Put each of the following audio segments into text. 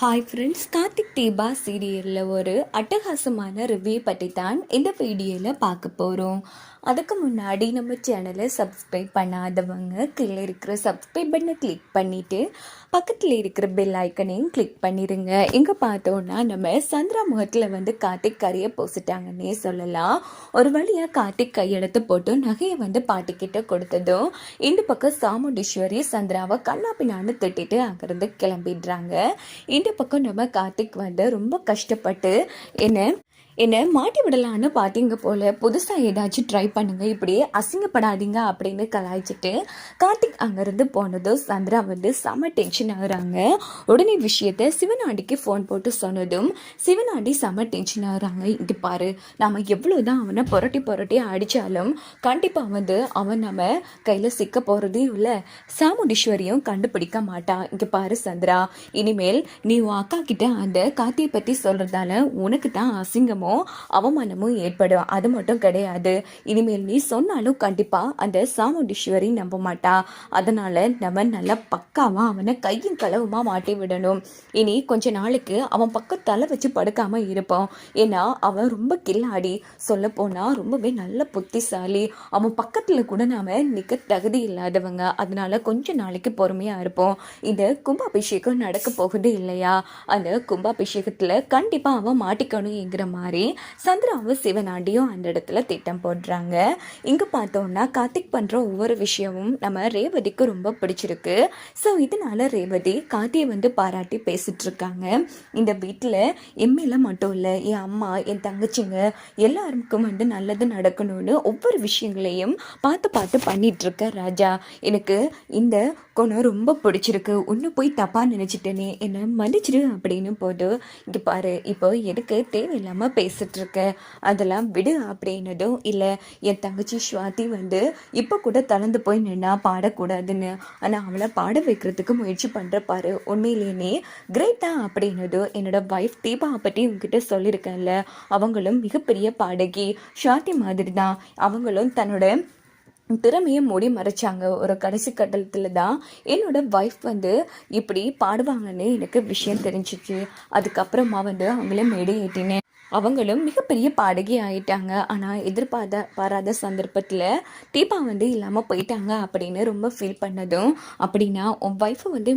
Hi friends Karthik Deepa சீரியலில் ஒரு அட்டகாசமான ரிவ்யூ பற்றி தான் இந்த வீடியோவில் பார்க்க போகிறோம் அதுக்கு முன்னாடி நம்ம சேனலை சப்ஸ்கிரைப் பண்ணாதவங்க கீழே இருக்கிற சப்ஸ்கிரைப் பண்ணை கிளிக் பண்ணிவிட்டு பக்கத்தில் இருக்கிற பெல் ஐக்கனையும் கிளிக் பண்ணிடுங்க இங்கே பார்த்தோன்னா நம்ம சந்திரா முகத்தில் வந்து கார்த்திக் கரையை போசிட்டாங்கன்னே சொல்லலாம். ஒரு வழியாக கார்த்திக் கையெழுத்து போட்டு நகையை வந்து பாட்டிக்கிட்ட கொடுத்ததும் இந்த பக்கம் சாமுண்டீஸ்வரி சந்திராவை கல்லாப்பினான்னு திட்டிட்டு அங்கேருந்து கிளம்பிடுறாங்க. இந்த பக்கம் நம்ம கார்த்திக் வந்து ரொம்ப கஷ்டப்பட்டு என்ன என்னை மாட்டி விடலான்னு பார்த்தீங்க போல் புதுசாக ஏதாச்சும் ட்ரை பண்ணுங்கள் இப்படி அசிங்கப்படாதீங்க அப்படின்னு கலாய்ச்சிட்டு கார்த்திக் அங்கேருந்து போனதும் சந்திரா வந்து செம டென்ஷன் ஆகுறாங்க. உடனே விஷயத்த சிவனாண்டிக்கு ஃபோன் போட்டு சொன்னதும் சிவநாடி செம டென்ஷன் ஆகுறாங்க. இங்கே பாரு நம்ம எவ்வளோ தான் அவனை புரட்டி புரட்டி அடித்தாலும் கண்டிப்பாக வந்து அவன் நம்ம கையில் சிக்க போகிறதே இல்லை. சாமுண்டீஸ்வரியும் கண்டுபிடிக்க மாட்டான் இங்கே பாரு சந்திரா இனிமேல் நீ உன் அக்கா கிட்ட அந்த கார்த்தியை பற்றி சொல்கிறதால உனக்கு தான் அசிங்கம் அவமானமும் ஏற்படும். அது மட்டும் கிடையாது. இனிமேல் நீ சொன்னாலும் கண்டிப்பாக அந்த சாமுண்டீஸ்வரி நம்ப மாட்டா. அதனால நம்ம நல்லா பக்காவாக அவனை கையும் களவுமாக மாட்டி விடணும். இனி கொஞ்ச நாளைக்கு அவன் பக்கம் தலை வச்சு படுக்காமல் இருப்போம். ஏன்னா அவன் ரொம்ப கில்லாடி. சொல்ல ரொம்பவே நல்ல புத்திசாலி. அவன் பக்கத்தில் கூட நாம் நிற்க தகுதி இல்லாதவங்க. அதனால கொஞ்ச நாளைக்கு பொறுமையாக இருப்போம். இந்த கும்பாபிஷேகம் நடக்க போகுது இல்லையா? அந்த கும்பாபிஷேகத்தில் கண்டிப்பாக அவன் மாட்டிக்கணுங்கிற மாதிரி சந்திராவும் சிவனாண்டியும் அந்த இடத்துல திட்டம் போடுறாங்க. இங்கே பார்த்தோம்னா கார்த்திக் பண்ணுற ஒவ்வொரு விஷயமும் நம்ம ரேவதிக்கு ரொம்ப பிடிச்சிருக்கு. ஸோ இதனால ரேவதி கார்த்தியை வந்து பாராட்டி பேசிட்டு இருக்காங்க. இந்த வீட்டில் எம்மையில மட்டும் இல்லை என் அம்மா என் தங்கச்சிங்க எல்லாருக்கும் வந்து நல்லது நடக்கணும்னு ஒவ்வொரு விஷயங்களையும் பார்த்து பார்த்து பண்ணிகிட்ருக்க ராஜா. எனக்கு இந்த குணம் ரொம்ப பிடிச்சிருக்கு. ஒன்று போய் தப்பாக நினச்சிட்டேனே என்னை மன்னிச்சிடு அப்படின்னு போது இங்கே பாரு இப்போ எனக்கு தேவையில்லாமல் பேசிட்டு இருக்க அதெல்லாம் விடு அப்படின்னதும் இல்லை என் தங்கச்சி ஸ்வாதி வந்து இப்போ கூட தளர்ந்து போய் நின்னா பாடக்கூடாதுன்னு. ஆனால் அவளை பாட வைக்கிறதுக்கு முயற்சி பண்ணுற பாரு உண்மையிலேயே கிரேட்டா அப்படின்னதும் என்னோட ஒய்ஃப் தீபா பற்றி உங்ககிட்ட சொல்லியிருக்கேன்ல. அவங்களும் மிகப்பெரிய பாடகி. ஷாதி மாதிரி தான் அவங்களும் தன்னோட திறமையை மூடி மறைச்சாங்க. ஒரு கடைசி கட்டத்தில் தான் என்னோட ஒய்ஃப் வந்து இப்படி பாடுவாங்கன்னு எனக்கு விஷயம் தெரிஞ்சிச்சு. அதுக்கப்புறமா வந்து அவங்கள மேடை ஏற்றினேன். அவங்களும் மிகப்பெரிய பாடகி ஆயிட்டாங்க. ஆனால் எதிர்பார்த்த பாராத சந்தர்ப்பத்தில் தீபா வந்து இல்லாமல் போயிட்டாங்க அப்படின்னு ரொம்ப ஃபீல் பண்ணதும் அப்படின்னா உன் ஒய்ஃபை வந்து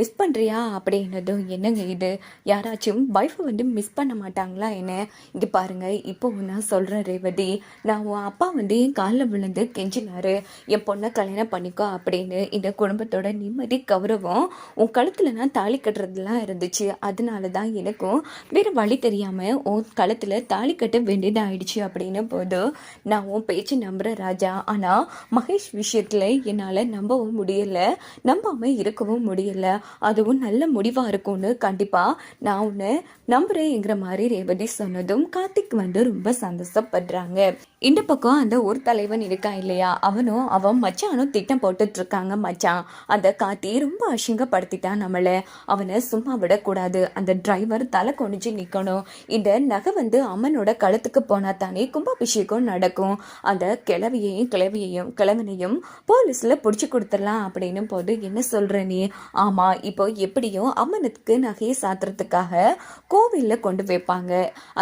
மிஸ் பண்ணுறியா அப்படின்னதும் என்னங்க இது? யாராச்சும் ஒய்ஃபை வந்து மிஸ் பண்ண மாட்டாங்களா என்ன? இங்கே பாருங்கள் இப்போ நான் சொல்கிறேன் ரேவதி. நான் உன் அப்பா வந்து என் காலில் விழுந்து கெஞ்சினாரு. என் பொண்ணை கல்யாணம் பண்ணிக்கோ அப்படின்னு இந்த குடும்பத்தோட நிம்மதி கௌரவம் உன் கழுத்தில் நான் தாலி கட்டுறதுலாம் இருந்துச்சு. அதனால தான் எனக்கும் வேறு வழி தெரியாமல் உன் கழுத்தில் தாலி கட்ட வேண்டியதாயிடுச்சு அப்படின்னு போது நான் உன் பேச்சு நம்புகிற ராஜா. ஆனால் மகேஷ் விஷயத்தில் என்னால் நம்பவும் முடியலை. நம்பாமல் இருக்கவும் முடியலை. அதுவும் நல்ல முடிவாக இருக்கும்னு கண்டிப்பாக நான் உன்னை நம்புறேங்கிற மாதிரி ரேவதி சொன்னதும் கார்த்திக் வந்து ரொம்ப சந்தோஷப்படுறாங்க. இந்த பக்கம் அந்த ஒரு தலைவன் இருக்கா இல்லையா? அவனும் அவன் மச்சானும் திட்டம் போட்டுட்டு இருக்காங்க மச்சான். அந்த காத்தி ரொம்ப அசிங்கப்படுத்திட்டான் நம்மளை. அவனை சும்மா விடக்கூடாது. அந்த டிரைவர் தலை கொணிச்சு நிற்கணும் இந்த நகை வந்து அம்மனோட கழுத்துக்கு போனா தானே கும்பாபிஷேகம் நடக்கும். அந்த கிழவியையும் கிழவியையும் கிழவனையும் போலீஸில் பிடிச்சி கொடுத்துடலாம் அப்படின்னு போது என்ன சொல்ற நீ? ஆமாம் இப்போ எப்படியும் அம்மனுக்கு நகையை சாத்துறதுக்காக கோவிலில் கொண்டு வைப்பாங்க.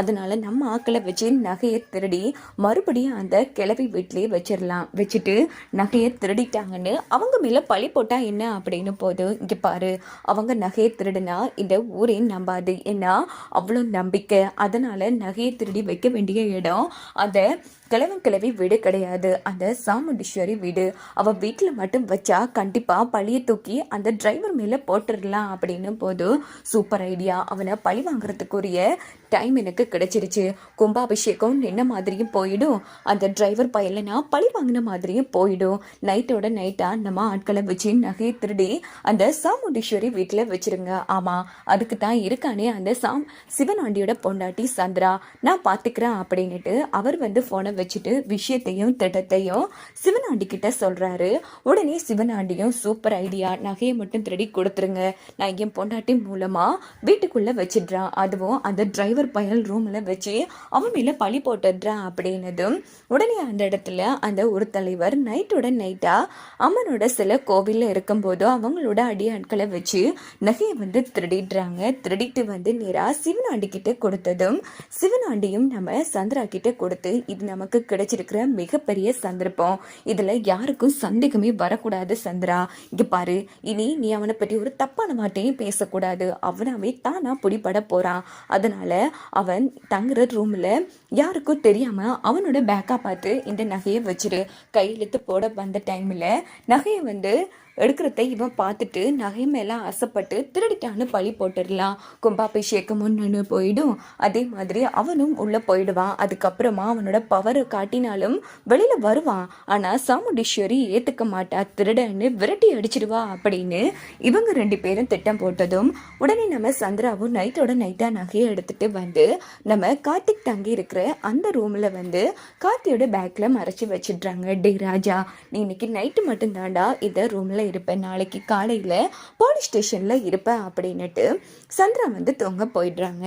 அதனால நம்ம ஆக்களை வச்சு நகையை திருடி மறுபடியும் அந்த கிழவி வீட்டிலேயே வச்சிடலாம். வச்சுட்டு நகையை திருடிட்டாங்கன்னு அவங்க மேலே பழி போட்டா என்ன அப்படின்னு போது இங்கே பாரு அவங்க நகையை திருடினா இந்த ஊரே நம்பாது. ஏன்னா அவ்வளோ நம்பிக்கை. அதனால நகையை திருடி வைக்க வேண்டிய இடம். அந்த கிழவன் கிழவி வீடு கிடையாது. அந்த சாமுண்டீஸ்வரி வீடு. அவள் வீட்டில் மட்டும் வச்சா கண்டிப்பாக பழியை தூக்கி அந்த டிரைவர் மேலே போட்டுடலாம் அப்படின்னு போது சூப்பர் ஐடியா அவனை பழி வாங்குறதுக்குரிய டைம் எனக்கு கிடைச்சிருச்சு. கும்பாபிஷேகம் நின்ன மாதிரியும் போயிடும். அந்த டிரைவர் நான் பழி வாங்கின மாதிரியும் போயிடும். நைட்டோட நைட்டாக நம்ம ஆட்களை வச்சு நகையை திருடி அந்த சாமுண்டீஸ்வரி வீட்டில் வச்சிருங்க. ஆமாம் அதுக்கு தான் இருக்கானே அந்த சாம் சிவனாண்டியோட பொண்டாட்டி சந்திரா. நான் பார்த்துக்கிறேன் அப்படின்னுட்டு அவர் வந்து ஃபோனை வச்சுட்டு விஷயத்தையும் திட்டத்தையும் சிவனாண்டி கிட்ட சொல்கிறாரு உடனே சிவனாண்டியும் சூப்பர் ஐடியா நகையை மட்டும் திருடி கொடுத்துருங்க. நான் என் பொண்டாட்டி மூலமாக வீட்டுக்குள்ளே வச்சிடுறான். அதுவும் அந்த டிரைவர் பயல் ரூமில் வச்சு அவன் மேலே பழி போட்டுடுறான் அப்படின்னதும் உடனே அந்த இடத்துல அந்த ஒரு தலைவர் நைட்டோட நைட்டாக அம்மனோட சில கோவிலில் இருக்கும்போது அவங்களோட அடியாட்களை வச்சு நகையை வந்து திருடிடுறாங்க. திருடிட்டு வந்து நேராக சிவனாண்டிக்கிட்ட கொடுத்ததும் சிவனாண்டியும் நம்ம சந்திரா கிட்ட கொடுத்து இது நமக்கு கிடைச்சிருக்கிற மிகப்பெரிய சந்தர்ப்பம். இதில் யாருக்கும் சந்தேகமே வரக்கூடாது சந்திரா. இங்கே பாரு இனி நீ அவனை பற்றி ஒரு தப்பான வார்த்தையும் பேசக்கூடாது. அவனாவே தானா பிடிபட போகிறான் அதனால் அவன் தங்குற ரூமில் யாருக்கும் தெரியாமல் அவனோட பேக்கா பார்த்து இந்த நகையை வச்சிரு. கையெழுத்து போட வந்த டைமில் நகையை வந்து எடுக்கிறத இவன் பார்த்துட்டு நகை மேலே ஆசைப்பட்டு திருடிட்டான்னு பழி போட்டுடலாம். கும்பாபிஷேகம் ஒன்று போயிடும். அதே மாதிரி அவனும் உள்ளே போயிடுவான். அதுக்கப்புறமா அவனோட பவரை காட்டினாலும் வெளியில் வருவான். ஆனால் சாமுண்டீஸ்வரி ஏற்றுக்க மாட்டா. திருடன்னு விரட்டி அடிச்சிடுவா அப்படின்னு இவங்க ரெண்டு பேரும் திட்டம் போட்டதும் உடனே நம்ம சந்திராவும் நைட்டோட நைட்டாக நகையை எடுத்துகிட்டு வந்து நம்ம கார்த்திக் தங்கி இருக்கிற அந்த ரூமில் வந்து கார்த்தியோட பேக்கில் மறைச்சி வச்சிடுறாங்க. டே ராஜா நீ இன்னைக்கு நைட்டு மட்டும்தாண்டா இதை ரூமில் இருப்பேன். நாளைக்கு காலையில் போலீஸ் ஸ்டேஷனில் இருப்பேன் அப்படின்னுட்டு சந்திரா வந்து தூங்க போயிடுறாங்க.